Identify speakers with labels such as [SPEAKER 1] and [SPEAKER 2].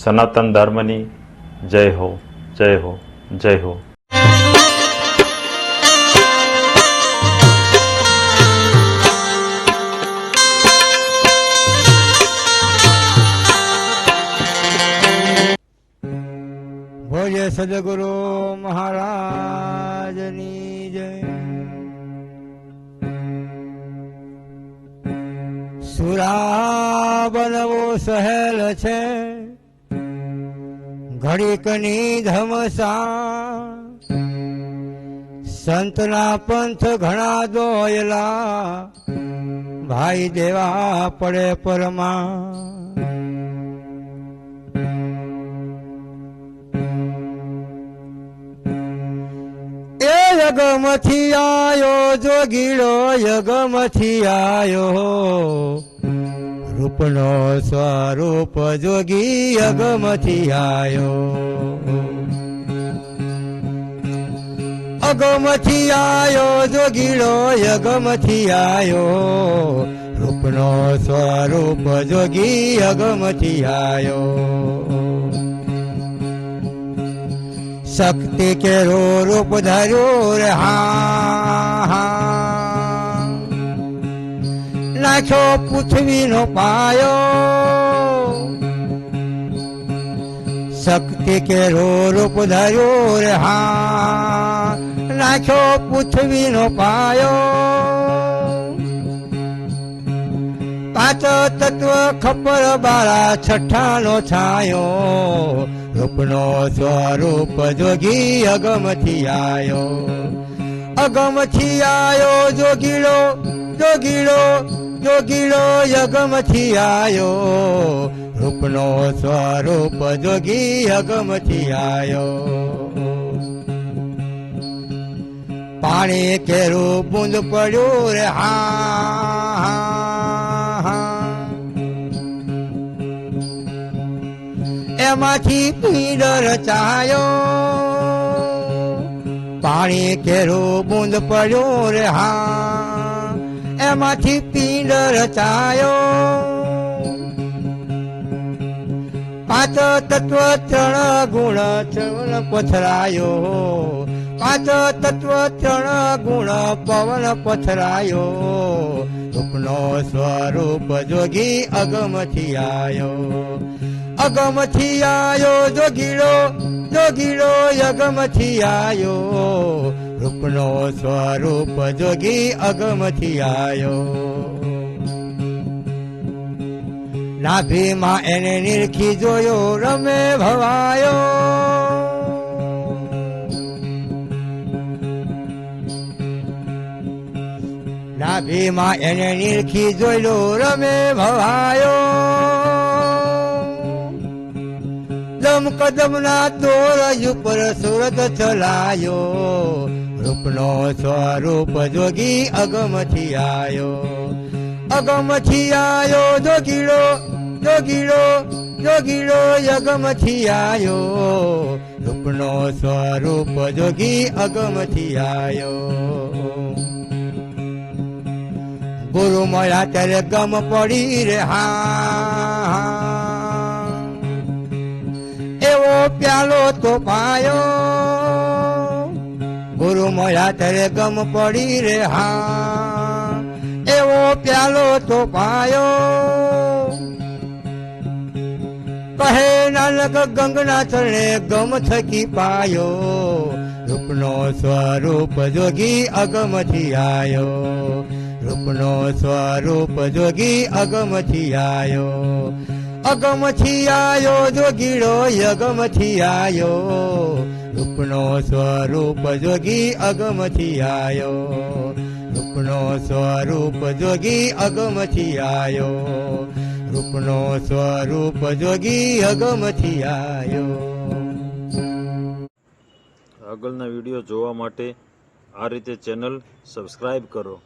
[SPEAKER 1] સનાતન ધર્મની જય હો જય હો જય હો.
[SPEAKER 2] ભોજે સદગુરુ મહારાજની જય. સુરા બનવો સહેલ છે. ઘડીકની ધમસા. સંતના પંથ ઘણા દોયલા. ભાઈ દેવા પડે પરમા. એ યગમથી આયો જોગીડો યગમથી આયો. રૂપનો સ્વરૂપ જોગી અગમથી આયો. અગમથી આયો જોગીડો અગમથી આયો. રૂપનો સ્વરૂપ જોગી અગમથી આયો. શક્તિ કેરો રૂપ ધર્યો હા હા. નાખ્યો પૃથ્વીનો પાયો. શક્તિ કેરો રૂપ ધર્યો રે હા નાખ્યો પૃથ્વીનો પાયો. પાંચ તત્વ ખપર બાળા છઠ્ઠાનો છાયો. રૂપનો સ્વરૂપ જોગી અગમથી આયો. અગમથી આયો જોગીડો જોગીડો જોગીડો યગમથી આયો. રૂપનો સ્વરૂપ જોગી યગમથી આયો. પાણી કેરું બુંદ પડ્યું રે, હા એમાંથી પીડ રચાયો પાણી કેરું બુંદ પડ્યું રે, હા એમાંથી પિંડ રચાયો. પાંચ તત્વ ત્રણ ગુણ ચવન પથરાયો. પાંચ તત્વ ત્રણ ગુણ પવન પથરાયો. રૂપનો સ્વરૂપ જોગી અગમથી આયો. અગમથી આયો જોગીડો જોગીડો અગમથી આયો. રૂપનો સ્વરૂપ જોગી અગમથી આયો. નાભીમાં એને નિરખી જોયો, રમે ભવાયો. નાભીમાં એને નિરખી જોયો, રમે ભવાયો. દમ કદમના તોરજ ઉપર સુરત ચલાયો. રૂપનો સ્વરૂપ જોગી અગમથી આયો. અગમથી આયો જોગીડો જોગીડો જોગીડો અગમથી આયો. રૂપનો સ્વરૂપ જોગી અગમથી આયો. ગુરુ મળ્યા ત્યારે ગમ પડી રે હા એવો પ્યાલો તો પાયો મળ્યા ત્યારે ગમ પડી રે હા. એવો પ્યાલો તો પાયો. કહે નાનક ગંગના ચરણે ગમ થકી પાયો. રૂપનો સ્વરૂપ જોગી અગમથી આયો. રૂપનો સ્વરૂપ જોગી અગમથી આયો. અગમથી આયો જોગીડો અગમથી આયો. રૂપનો સ્વરૂપ જોગી અગમથી આયો. રૂપનો સ્વરૂપ જોગી અગમથી આયો. રૂપનો સ્વરૂપ જોગી અગમથી આયો.
[SPEAKER 1] આગળના વીડિયો જોવા માટે આ રીતે ચેનલ સબસ્ક્રાઈબ કરો.